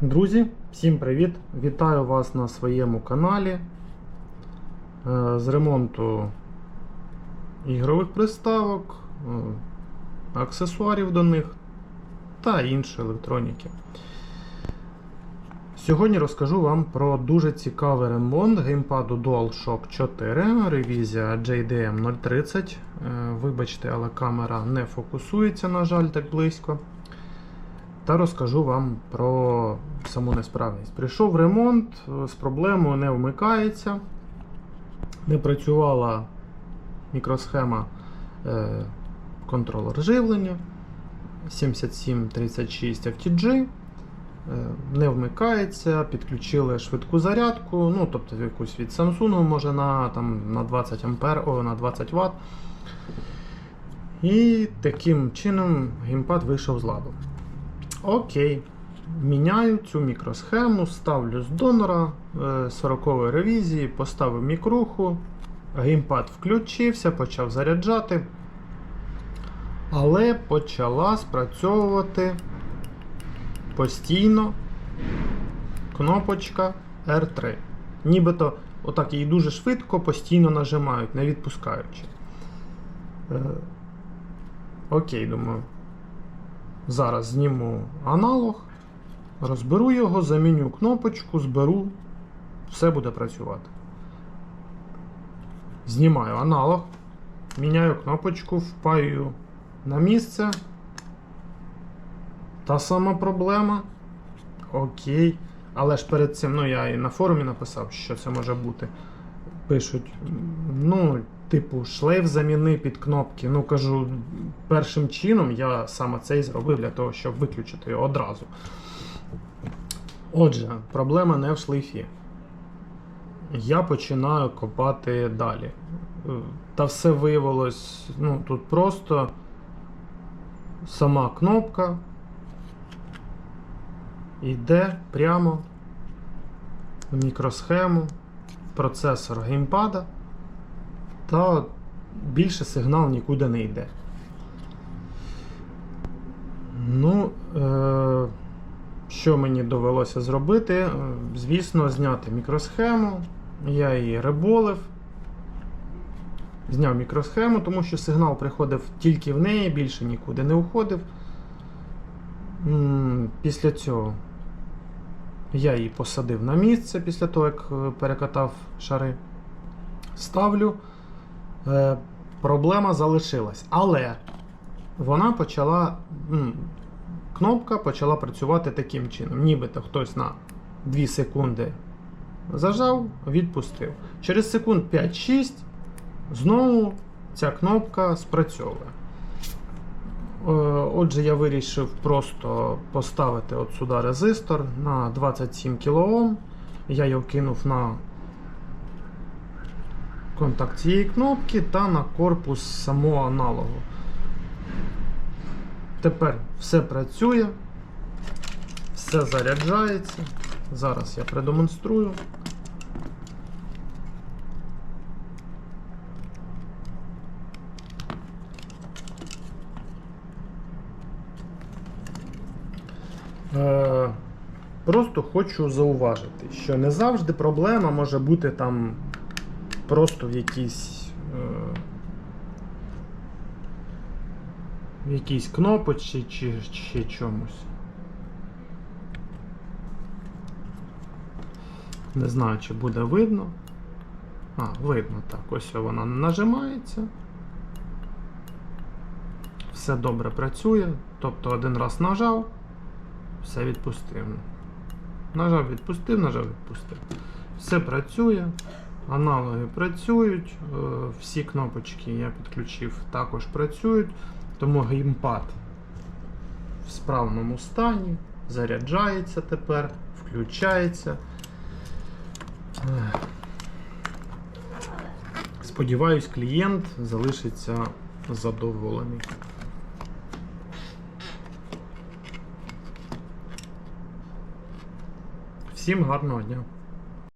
Друзі, всім привіт! Вітаю вас на своєму каналі е, з ремонту ігрових приставок, е, аксесуарів до них та іншої електроніки. Сьогодні розкажу вам про дуже цікавий ремонт геймпаду DualShock 4, ревізія JDM 030. Е, Вибачте, але камера не фокусується, на жаль, так близько. Та розкажу вам про саму несправність. Прийшов ремонт, з проблемою не вмикається, не працювала мікросхема е, контролер живлення 7736 FTG. е, Не вмикається, підключили швидку зарядку, ну тобто якусь від Samsung, може на, там, на 20 ампер, о, на 20 Вт. І таким чином геймпад вийшов з ладу. Окей. Міняю цю мікросхему, ставлю з донора 40 ревізії, поставив мікруху, геймпад включився, почав заряджати. Але почала спрацьовувати постійно кнопочка R3. Нібито отак її дуже швидко, постійно нажимають, не відпускаючи. Е, окей, думаю. Зараз зніму аналог, розберу його, заміню кнопочку, зберу, все буде працювати. Знімаю аналог, міняю кнопочку, впаю на місце. Та сама проблема. Окей. Але ж перед цим, ну я і на форумі написав, що це може бути. Пишуть, ну, типу, шлейф заміни під кнопки. Ну, кажу, першим чином я саме це і зробив для того, щоб виключити його одразу. Отже, проблема не в шлейфі. Я починаю копати далі. Та все виявилось, ну, тут просто сама кнопка йде прямо в мікросхему, процесор геймпада, та більше сигнал нікуди не йде. Ну, е- що мені довелося зробити? Е, Звісно, зняти мікросхему. Я її реболив. Зняв мікросхему, тому що сигнал приходив тільки в неї, більше нікуди не уходив. Після цього я її посадив на місце після того, як е, перекатав шари. Ставлю. Е, Проблема залишилась. Але вона почала. Кнопка почала працювати таким чином. Нібито хтось на 2 секунди зажав, відпустив. Через секунд 5-6 знову ця кнопка спрацьовує. Е, Отже, я вирішив просто поставити от сюди резистор на 27 кОм. Я його кинув на контакт цієї кнопки та на корпус самого аналогу. Тепер все працює, все заряджається. Зараз я продемонструю. Просто хочу зауважити, що не завжди проблема може бути там просто в якійсь. е, в якійсь кнопочці чи ще чомусь. Не знаю, чи буде видно. А, видно так. Ось вона нажимається. Все добре працює. Тобто один раз нажав, все відпустив. Нажав, відпустив, нажав, відпустив. Все працює. Аналоги працюють, е, всі кнопочки я підключив, також працюють. Тому геймпад в справному стані, заряджається тепер, включається. Сподіваюсь, клієнт залишиться задоволений. Всім гарного дня!